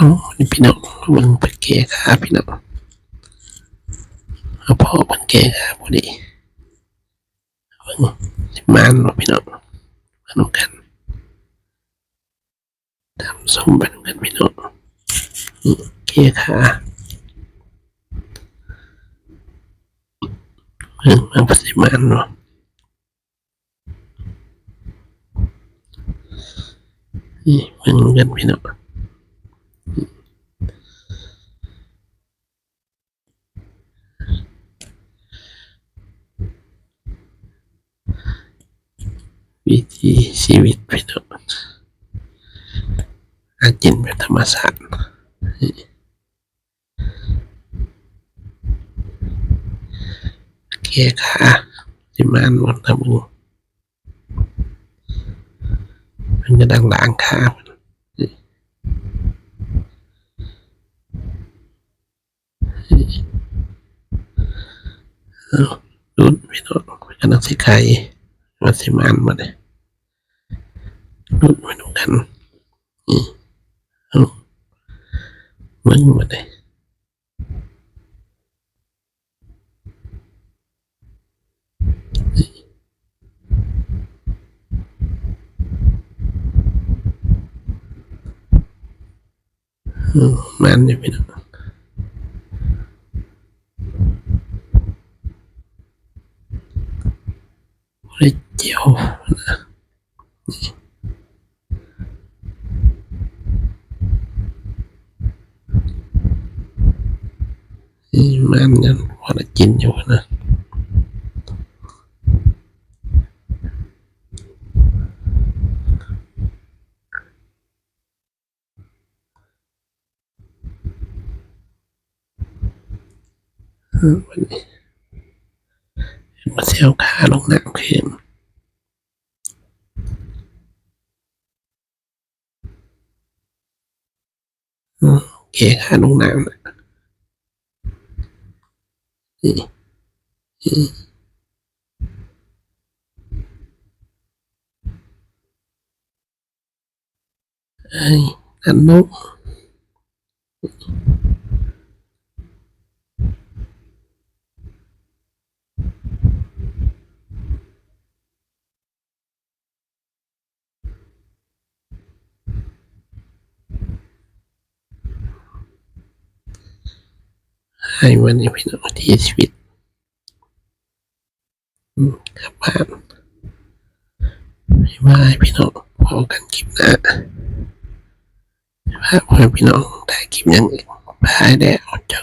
เอานี่พี่น้องมึงไปแก้ขาพี่น้องเอาพ่อมันแก้ขาพอดีมึงมานบ่พี่น้องมาดูกันทำส้มไปดูกันพี่น้องนี่แก้ขาเพิ่งมาปฏิมานเนาะนี่เพิ่งกันพี่น้อง วิถีชีวิตพี่น้องอากินแบบธรรมชาติแก้ขาที่มานหมดนะมึงมันก็ดังหลางขาเอารุ่นพี่น้องกำลังสิไข่มาสิมานมาเลย lúc mình trong đánh, không vẫn như vậy đây. Ừ, Man anh như vậy đó. Rich, oh, thì mới ăn nhanh hoặc là chín nhiều nữa mà theo cá lúc nào khi kia khá lúc nào này anh ăn nốt. ที่ชีวิตอืมครับบ้านไม่ว่าให้พี่น้องพอกันคลิปหน้าพาพ่อพี่น้องได้คลิปยังอีกพายแล้วเจอ